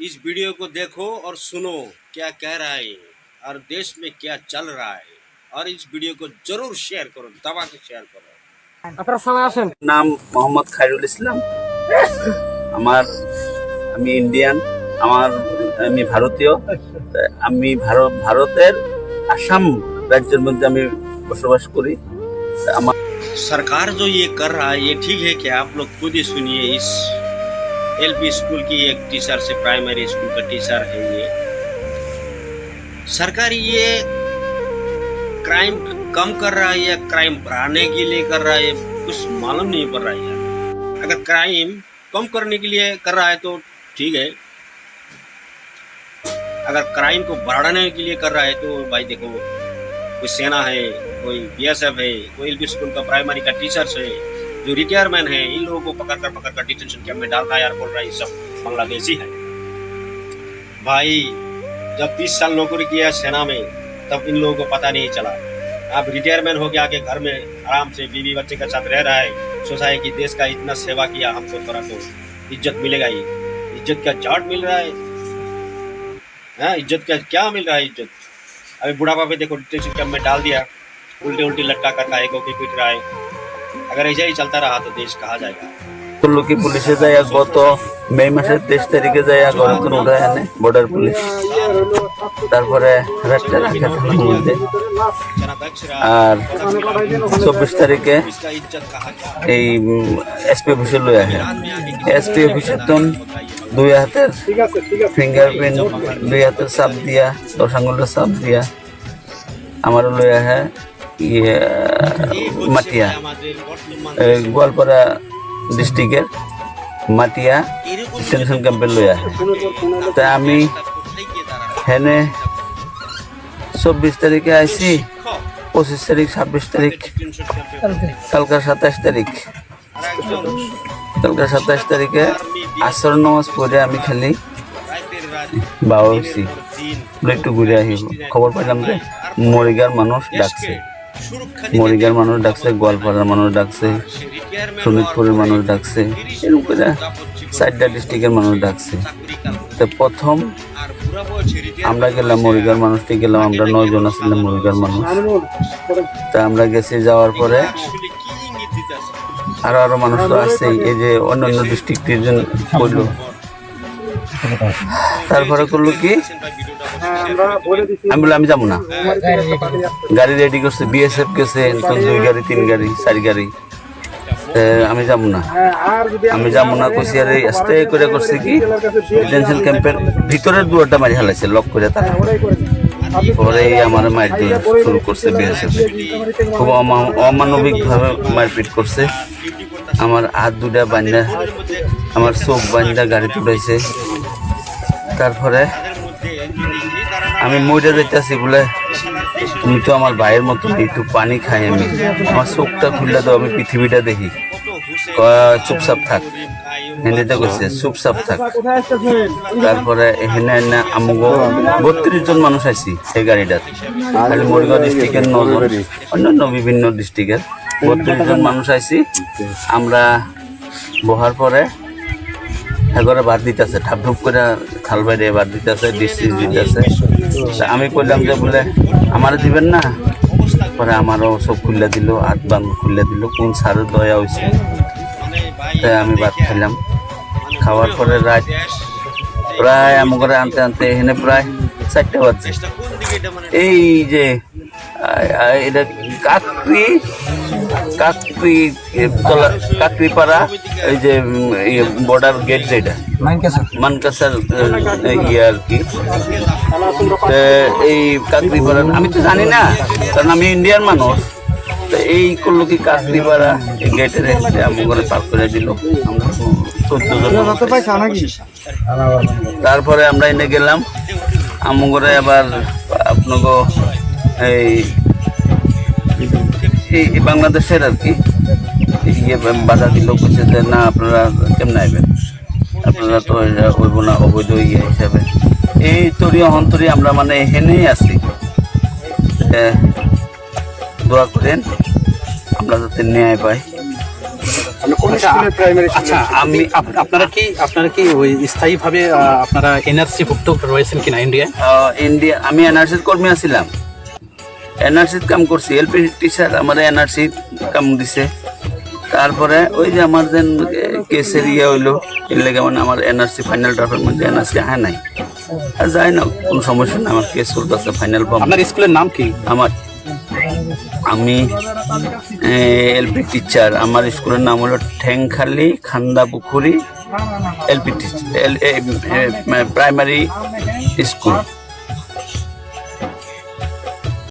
इस वीडियो को देखो और सुनो क्या कह रहा है ये और देश में क्या चल रहा है और इस वीडियो को जरूर शेयर करो दबा के शेयर करो আপনার সময় আসেন নাম মোহাম্মদ খায়রুল ইসলাম আমার আমি ইন্ডিয়ান আমার আমি ভারতীয় আমি ভারত ভারতের আসাম রাজ্যের মধ্যে আমি বসবাস করি আমার सरकार जो ये कर रहा है ये ठीक है क्या आप लोग खुद ही सुनिए इस एलपी स्कूल की एक टीचर से प्राइमरी स्कूल का टीचर है ये। सरकार ये क्राइम कम कर रहा है या क्राइम बढ़ाने के लिए कर रहा है, कुछ मालूम नहीं पड़ रहा है अगर क्राइम कम करने के लिए कर रहा है तो ठीक है। अगर क्राइम को बढ़ाने के लिए कर रहा है तो भाई देखो, कोई सेना है, कोई बीएसएफ है, कोई एलपी स्कूल का प्राइमरी का टीचर्स है। जो रिटायरमेंट है, इन लोगों को पकड़ कर पकड़ कर डिटेंशन कैंप में डालना यार, बोल रहा है, ये सब बांग्लादेशी है। भाई, जब 30 साल नौकरी किया है सेना में, तब इन लोगों को पता नहीं चला। अब रिटायरमेंट हो गया के घर में आराम से बीवी बच्चे के साथ रह रहा है, सोचा है कि देश का इतना सेवा किया, हमको थोड़ा तो इज़्ज़त मिलेगा ही। इज़्ज़त का जाट मिल रहा है। हाँ इज़्ज़त का क्या मिल रहा है इज़्ज़त? अभी बुढ़ापा पे देखो डिटेंशन कैंप में डाल दिया। उल्टे उल्टी लटका कर खाए गोपी पीट रहा है अगर ऐसा ही चलता रहा तो देश कहा जाएगा করলো কি পুলিশে যায় গত মে মাসের তেইশ তারিখে যায় গরমতন উঠায় আনে বর্ডার পুলিশ তারপরে রাত্রে রাখে থানার মধ্যে আর চব্বিশ তারিখে इसका इज्जत कहा गया এই এসপি অফিসে লই আহে এসপি অফিসে তো দুই হাতের ফিঙ্গারপ্রিন্ট দুই হাতের চাপ দিয়া দশ আঙুলের চাপ দিয়া আমার লই আহে ইয়ে মাটিয়া গোয়ালপাড়া ডিস্ট্রিক্টের মাটিয়া ডিটেনশন ক্যাম্পে লই আহে তা আমি হেনে চব্বিশ তারিখে আইছি, পঁচিশ তারিখ, ছাব্বিশ তারিখ, কালকা সাতাশ তারিখ। কালকা সাতাশ তারিখে আসর নামাজ পড়ে আমি খালি হয়েছি একটু ঘুরে আহিব খবর পাইলাম যে মরিগার মানুষ ডাকছে। মরিগার মানুষ ডাকছে, গোয়ালপাড়ার মানুষ ডাকছে শোনিতপুরের মানুষ ডাকছে, এরকম চারটা ডিস্ট্রিক্টের মানুষ ডাকছে। তো প্রথম আমরা গেলাম মরিগার মানুষটি গেলাম, আমরা নয় জন আসলাম মরিগার মানুষ। তা আমরা গেছি, যাওয়ার পরে আরও আরও মানুষ তো আছে এই যে অন্যান্য ডিস্ট্রিক্টের জন করল তারপরে করল কি? আমি বললাম আমি যাব না। গাড়ি রেডি করছে বিএসএফ গেছে দুই গাড়ি তিন গাড়ি চারি গাড়ি। আমি যাব না। আমি যাব না কইছি আর আস্তে করে করছে কি? ডিটেনশন ক্যাম্পের ভিতরের দুয়ারটা মারি হালাইছে লক করে তারা পরে আমার মারপিট শুরু করছে বিএসএফ খুব অমা- অমানবিকভাবে মারপিট করছে। আমার হাত দুটা বান্ধা আমার চোখ বান্ধা গাড়িতে উঠাইছে তারপরে আমি মরে যেতেছি বলে। তুমি তো আমার ভাইয়ের মতো একটু পানি খাই আমি। আমার চোখটা খুললে তো আমি পৃথিবীটা দেখি। চুপচাপ থাক। হিন্দিতে কইছে চুপচাপ থাক। তারপরে এখানে এনে আমগো বত্রিশ জন মানুষ আইছি সেই গাড়িটাতে। খালি মরিগাঁও ডিস্ট্রিক্টের নজন অন্যান্য বিভিন্ন ডিস্ট্রিক্টের বত্রিশ জন মানুষ আইছি। আমরা বহার পরে এগারে বাদ দিতেছে ঠাপঢুপ করে খাল বাইরে বাদ দিতেছে ডিস্ট্রিক্ট দিতেছে। তা আমি কইলাম যে বলে আমার দিবেন না? পরে আমারও সব খুলে দিল হাত বান খুলে দিল কোন সারের দয়া হয়েছে তাই আমি ভাত খেলাম খাওয়ার পরে রাত প্রায় আমার আনতে আনতে এখানে প্রায় চারটে বাজছে। এই যে এটা কাকরি কাকরি তলা কাকরি পাড়া এই যে বর্ডার গেট যেটা মানকাসার ইয়ে আর কি। এই কাকরি পাড়া আমি তো জানি না কারণ আমি ইন্ডিয়ান মানুষ। তো এই করল কি কাকরি পাড়া এই গেটের আমার ঘরে পার করে দিল। আমরা তারপরে আমরা এনে গেলাম। আমগরে আবার আপনাকে এই বাংলাদেশের আর কি। ইয়ে বাধা দিল বলছে যে না আপনারা কেমন আইবেন? আপনারা তো হইব না অবৈধ ইয়ে হিসাবে। এই তরি অহন্তরি আমরা মানে এখানেই আছি। দোয়া করেন আমরা যাতে ন্যায় পাই। আচ্ছা, আচ্ছা আমি আপনারা কি আপনারা কি ওই স্থায়ীভাবে আহ, আপনারা এনআরসি ভুক্ত রয়েছেন কিনা ইন্ডিয়ায় ইন্ডিয়া আমি এনআরসির কর্মী আছিলাম। এনআরসির কাম করছি এলপি টিচার আমার এনআরসি কাম দিছে তারপরে ওই যে আমার যেন কেসের ইয়ে হইল এর লেগে মানে আমার এনআরসি ফাইনাল ড্রাফের মধ্যে এনআরসি হ্যাঁ নাই আর যাই না কোনো সমস্যা না আমার কেস চলতেছে ফাইনাল পাবো আপনার স্কুলের নাম কি আমার আমি এলপি টিচার আমার স্কুলের নাম হলো Thengkhali Khanda Pukhuri LP teacher primary school